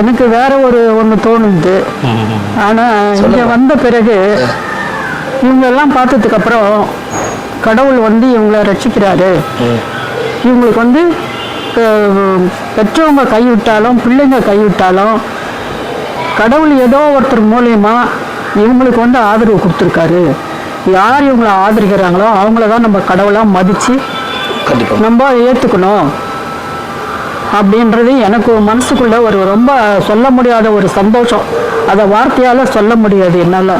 எனக்கு வேற ஒரு ஒன்று தோணுது. ஆனால் இங்கே வந்த பிறகு இவங்களெல்லாம் பார்த்ததுக்கு அப்புறம் கடவுள் வந்து இவங்களை ரட்சிக்கிறாரு. இவங்களுக்கு வந்து பெற்றவங்க கைவிட்டாலும் பிள்ளைங்க கைவிட்டாலும் கடவுள் ஏதோ ஒருத்தர் மூலியமா இவங்களுக்கு வந்து ஆதரவு கொடுத்துருக்காரு. யார் இவங்களை ஆதரிக்கிறாங்களோ அவங்கள தான் நம்ம கடவுளாக மதித்து நம்ம ஏற்றுக்கணும் அப்படின்றது எனக்கு மனசுக்குள்ள ஒரு ரொம்ப சொல்ல முடியாத ஒரு சந்தோஷம். அதை வார்த்தையால் சொல்ல முடியாது என்னால்.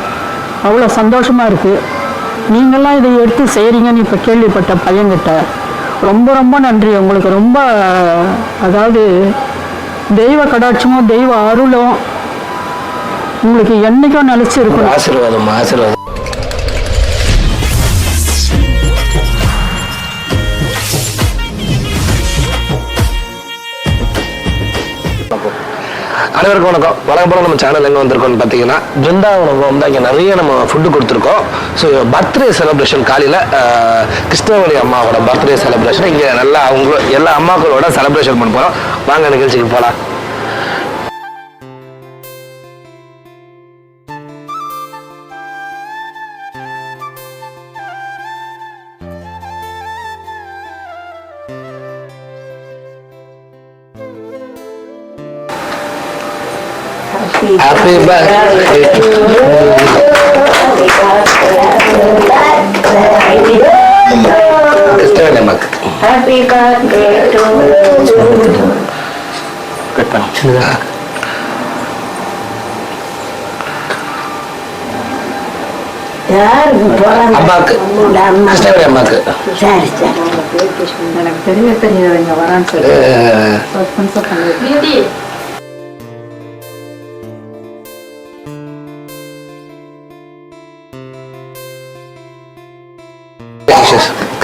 அவ்வளோ சந்தோஷமாக இருக்குது நீங்களாம் இதை எடுத்து செய்கிறீங்கன்னு இப்போ கேள்விப்பட்ட பையன்கிட்ட ரொம்ப ரொம்ப நன்றி. உங்களுக்கு ரொம்ப அதாவது தெய்வ கடாட்சமும் தெய்வ அருளும் உங்களுக்கு என்னைக்கும் நிலச்சி இருக்கணும். ஆசீர்வாதம் ஆசீர்வாதம். அனைவருக்கும் வணக்கம். வழக்கம் போல நம்ம சேனல் எங்கே வந்திருக்கோம்னு பார்த்தீங்கன்னா பிருந்தாவனம் வந்து அங்கே நிறைய நம்ம ஃபுட்டு கொடுத்துருக்கோம். ஸோ பர்த்டே செலிப்ரேஷன் காலையில் கிருஷ்ணவரி அம்மாவோட பர்த்டே செலிப்ரேஷன் இங்கே நல்லா அவங்க எல்லா அம்மாக்களோட செலிப்ரேஷன் பண்ண போகிறோம் வாங்க நிகழ்ச்சிக்கு போகலாம் ஹாப்பி பர்த்டே அம்மாக்கு Happy birthday to you. Cut பண்ணி பிறந்த அம்மாக்கு. கிருஷ்ணவேணி அம்மாக்கு. எனக்கு தெரிய தெரியவங்க வரான்னு சொல்லி.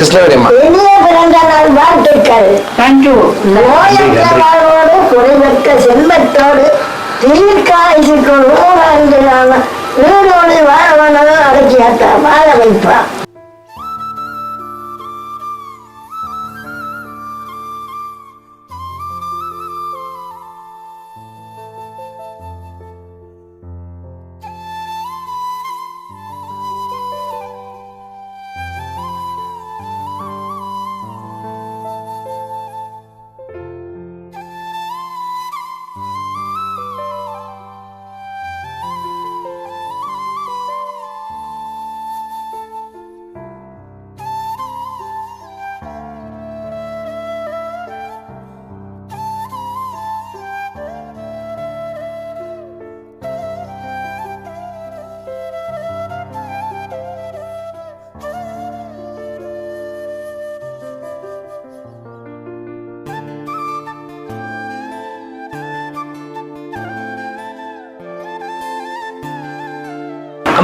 அஹ், கிருஷ்ணவேணி அம்மா செல்வத்தோடு தீர்க்காயுக்கு நூறாண்டுகளான வீடோடு வாழவனும் அடக்கியாத்தா வாழ வைப்பான்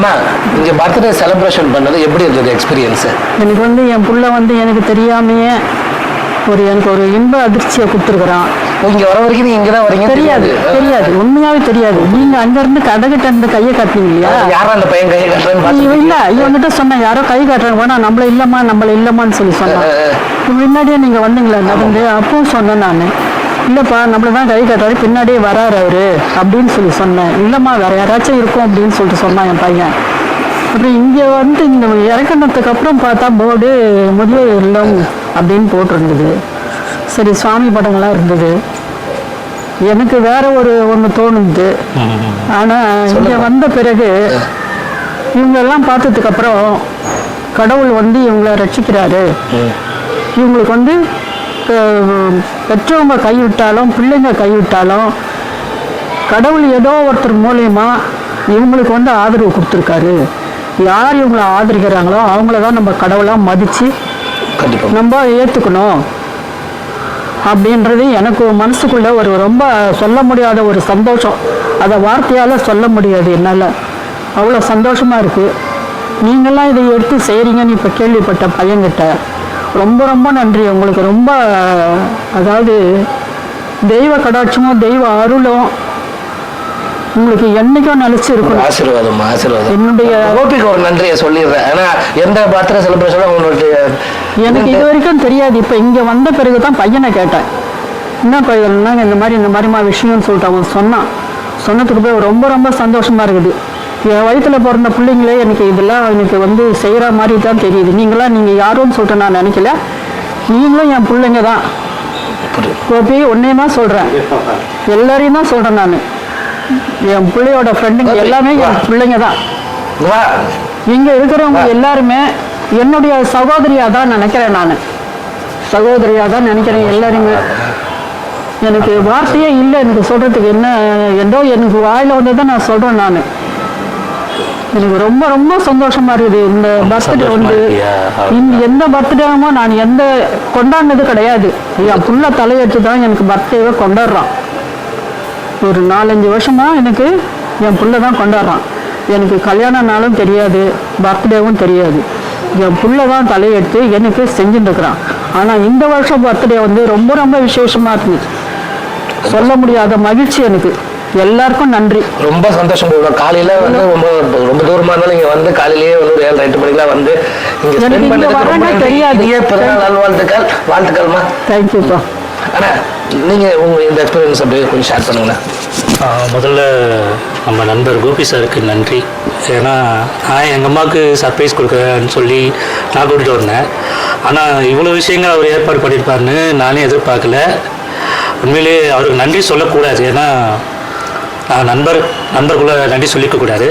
அம்மா இங்க பர்த்டே செலிப்ரேஷன் பண்ணது எப்படி இருந்தது எக்ஸ்பீரியன்ஸ் எனக்கு வந்து என் புள்ள வந்து எனக்கு தெரியாமையே ஒரு எனக்கு ஒரு இன்ப அதிர்ச்சியை கொடுத்துருக்குறான். இங்க வர வரைக்கும் நீங்க இங்க தான் வரீங்க தெரியாது. தெரியாது. உண்மையாவே தெரியாது. நீங்க அங்க இருந்து கடைகிட்ட இருந்து கையை காட்டுனீங்க இல்லையா? யாரா அந்த பையன் கையை கட்டுறேன்னு இல்ல இவன்கிட்ட சொன்னேன் யாரோ கை காட்டுறாங்க. போனா நம்மள இல்லம்மா நம்மள இல்லம்மான்னு சொல்லி சொன்னான் முன்னாடியே நீங்க வந்தீங்களா நடந்து அப்பவும் சொன்னேன் நான். இல்லப்பா நம்மள தான் கை காட்டுறாரு பின்னாடியே வராரு அவரு அப்படின்னு சொல்லி சொன்னேன். இல்லம்மா வேற யாராச்சும் இருக்கும் அப்படின்னு சொல்லிட்டு சொன்னான் என் பையன். அப்புறம் இங்க வந்து இந்த இறக்கணத்துக்கு அப்புறம் பார்த்தா போர்டு முதியோர் இல்லம் அப்படின்னு போட்டிருந்தது. சரி சுவாமி படங்கள்லாம் இருந்தது. எனக்கு வேற ஒரு ஒன்று தோணுது. ஆனா இங்க வந்த பிறகு இவங்களெல்லாம் பார்த்ததுக்கு அப்புறம் கடவுள் வந்து இவங்களை ரட்சிக்கிறாரு. இவங்களுக்கு வந்து பெற்றவங்க கைவிட்டாலும் பிள்ளைங்க கைவிட்டாலும் கடவுள் ஏதோ ஒருத்தர் மூலியமா இவங்களுக்கு வந்து ஆதரவு கொடுத்துருக்காரு. யார் இவங்களை ஆதரிக்கிறாங்களோ அவங்கள தான் நம்ம கடவுளாக மதித்து நம்ம ஏற்றுக்கணும் அப்படின்றது எனக்கு மனசுக்குள்ள ஒரு ரொம்ப சொல்ல முடியாத ஒரு சந்தோஷம். அதை வார்த்தையால் சொல்ல முடியாது என்னால். அவ்வளோ சந்தோஷமாக இருக்குது நீங்களாம் இதை எடுத்து செய்கிறீங்கன்னு இப்போ கேள்விப்பட்ட பையன்கிட்ட ரொம்ப ரொம்ப நன்றி. உங்களுக்கு ரொம்ப அதாவது தெய்வ கடாட்சமும் தெய்வ அருளும் உங்களுக்கு என்னைக்கும் நிலச்சி ஆசீர்வாதம் ஆசீர்வாதம். என்னுடைய கோபிக்கு ஒரு நன்றியை சொல்லிடுறேன். ஏன்னா எந்த பர்த்டே செலிப்ரேஷனும் உங்களுடைய எனக்கு இது வரைக்கும் தெரியாது. இப்போ இங்கே வந்த பிறகு தான் பையனை கேட்டேன். என்னப்பா இதெல்லாம் இந்த மாதிரி இந்த மாதிரிமா விஷயம்னு சொல்லிட்டு அவன் சொன்னான். சொன்னதுக்கு போய் ரொம்ப ரொம்ப சந்தோஷமா இருக்குது. என் வயித்துல பிறந்த பிள்ளைங்களே எனக்கு இதெல்லாம் எனக்கு வந்து செய்கிற மாதிரி தான் தெரியுது. நீங்களாம் நீங்கள் யாருன்னு சொல்லிட்டு நான் நினைக்கல. நீங்களும் என் பிள்ளைங்க தான். கோபி ஒன்னே தான் சொல்கிறேன் எல்லாரையும் தான் சொல்கிறேன் நான். என் பிள்ளையோட ஃப்ரெண்டுங்க எல்லாமே என் பிள்ளைங்க தான். வா. இங்கே இருக்கிறவங்க எல்லாருமே என்னுடைய சகோதரியாக தான் நினைக்கிறேன் நான். சகோதரியாக தான் நினைக்கிறேன் எல்லாருமே எனக்கு வார்த்தையே இல்லை. எனக்கு சொல்கிறதுக்கு என்ன ஏதோ எனக்கு வாயில் வந்ததை நான் சொல்கிறேன் நான். எனக்கு ரொம்ப ரொம்ப சந்தோஷமா இருக்குது. இந்த பர்த்டே வந்து? இந்த எந்த பர்த்டேவும் நான் எந்த கொண்டாடினது கிடையாது. என் புள்ள தலையெடுத்து தான் எனக்கு பர்த்டேவை கொண்டாடுறான். ஒரு நாலஞ்சு வருஷமா எனக்கு என் புள்ள தான் கொண்டாடுறான். எனக்கு கல்யாண நாளும் தெரியாது பர்த்டேவும் தெரியாது. என் புள்ள தான் தலையெடுத்து எனக்கு செஞ்சுட்டு இருக்கிறான் ஆனால் இந்த வருஷம் பர்த்டே வந்து ரொம்ப ரொம்ப விசேஷமா இருந்துச்சு. சொல்ல முடியாத மகிழ்ச்சி எனக்கு. எல்லாருக்கும் நன்றி. ரொம்ப சந்தோஷம். காலையில வந்து ரொம்ப ரொம்ப தூரமா இருந்தாலும் இங்க வந்து காலையிலேயே வந்து ஒரு ஏழு எட்டு மணிக்கெல்லாம் வந்து இங்க ஸ்பெண்ட் நன்றி. தெரியாது. இனிய பிறந்தநாள் நல்வாழ்த்துக்கள். வாழ்த்துக்கள்மா. தேங்க்யூப்பா அண்ணா நீங்க உங்க இந்த எக்ஸ்பீரியன்ஸ் அப்படியே கொஞ்சம் ஷேர் பண்ணுங்களேன் முதல்ல நம்ம நண்பர் கோபி சாருக்கு நன்றி. ஏன்னா நான் எங்கள் அம்மாவுக்கு சர்ப்ரைஸ் கொடுக்குறேன்னு சொல்லி நான் கூட்டிகிட்டு வந்தேன். ஆனால் இவ்வளோ விஷயங்கள் அவர் ஏற்பாடு பண்ணியிருப்பாருன்னு நானே எதிர்பார்க்கல. உண்மையிலேயே அவருக்கு நன்றி சொல்லக்கூடாது. ஏன்னா நண்பர் நண்பருக்குள்ளே நன்றி சொல்லிக்கக்கூடாது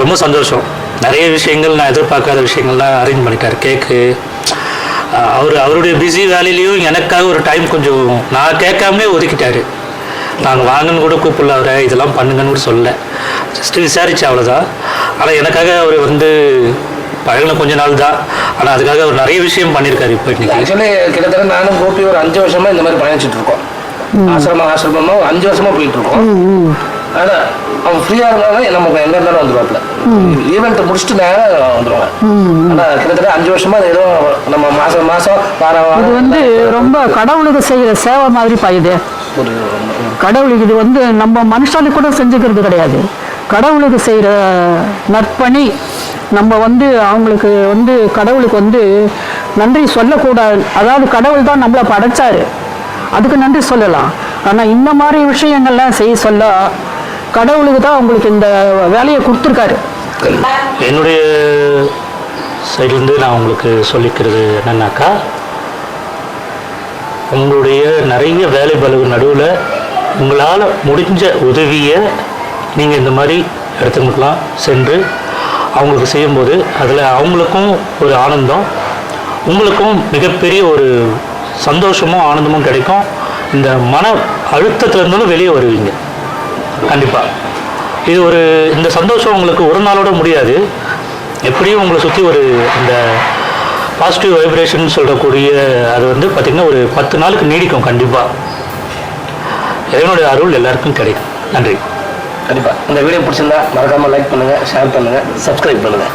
ரொம்ப சந்தோஷம். நிறைய விஷயங்கள் நான் எதிர்பார்க்காத விஷயங்கள்லாம் அரேஞ்ச் பண்ணிட்டார். கேக்கு அவர் அவருடைய பிஸி வேலையிலையும் எனக்காக ஒரு டைம் கொஞ்சம் நான் கேட்காமலே ஒதுக்கிட்டார். நாங்கள் வாங்கன்னு கூட கூப்பிடல அவரை இதெல்லாம் பண்ணுங்கன்னு கூட சொல்லலை. ஜஸ்ட்டு விசாரிச்சு அவ்வளோதான் ஆனால் எனக்காக அவர் வந்து பழகின கொஞ்ச நாள் தான். ஆனால் அதுக்காக அவர் நிறைய விஷயம் பண்ணியிருக்காரு இப்போ இன்னைக்கு. ஆக்சுவலி கிட்டத்தட்ட நானும் கோபி ஒரு அஞ்சு வருஷமாக இந்த மாதிரி பயணிச்சுட்டு இருக்கோம். ஆசிரமம் ஆசிரமமா அஞ்சு வருஷமா போயிட்டு இருக்கோம் ஆனா அவன் ஃப்ரீயா இருந்தாலும் நம்ம எங்க இருந்தாலும் வந்துருவாப்ல ஈவெண்ட் முடிச்சுட்டு நேரம் வந்துருவாங்க ஆனா கிட்டத்தட்ட அஞ்சு வருஷமா ஏதோ நம்ம மாசம் மாசம் வாரம் இது வந்து ரொம்ப கடவுளுக்கு செய்யற சேவை மாதிரி பாயுது. கடவுளுக்கு இது வந்து நம்ம மனுஷாலுக்கு கூட செஞ்சுக்கிறது கிடையாது. கடவுளுக்கு செய்கிற நற்பணி நம்ம வந்து அவங்களுக்கு வந்து கடவுளுக்கு வந்து நன்றி சொல்லக்கூடாது. அதாவது கடவுள் தான் நம்மளை படைச்சாரு. அதுக்கு நன்றி சொல்லலாம். ஆனால் இந்த மாதிரி விஷயங்கள்லாம் செய்ய சொல்ல கடவுளுக்கு தான் உங்களுக்கு இந்த வேலையை கொடுத்துருக்காரு. என்னுடைய சைட்லேருந்து நான் உங்களுக்கு சொல்லிக்கிறது என்னன்னாக்கா உங்களுடைய நிறைய வேலை பலவு நடுவில் உங்களால் முடிஞ்ச உதவியை நீங்கள் இந்த மாதிரி இடத்துங்களுக்கெல்லாம் சென்று அவங்களுக்கு செய்யும்போது அதில் அவங்களுக்கும் ஒரு ஆனந்தம் உங்களுக்கும் மிகப்பெரிய ஒரு சந்தோஷமும் ஆனந்தமும் கிடைக்கும். இந்த மன அழுத்தத்துல இருந்தாலும் வெளியே வருவீங்க. கண்டிப்பாக இது ஒரு இந்த சந்தோஷம் உங்களுக்கு ஒரு நாளோட முடியாது. எப்படியும் உங்களை சுற்றி ஒரு இந்த பாசிட்டிவ் வைப்ரேஷன் சொல்லக்கூடிய அது வந்து பார்த்திங்கன்னா ஒரு பத்து நாளுக்கு நீடிக்கும் கண்டிப்பாக இறைவனுடைய அருள் எல்லாருக்கும் கிடைக்கும். நன்றி. கண்டிப்பாக இந்த வீடியோ பிடிச்சிருந்தா மறக்காமல் லைக் பண்ணுங்கள் ஷேர் பண்ணுங்கள் சப்ஸ்கிரைப் பண்ணுங்கள்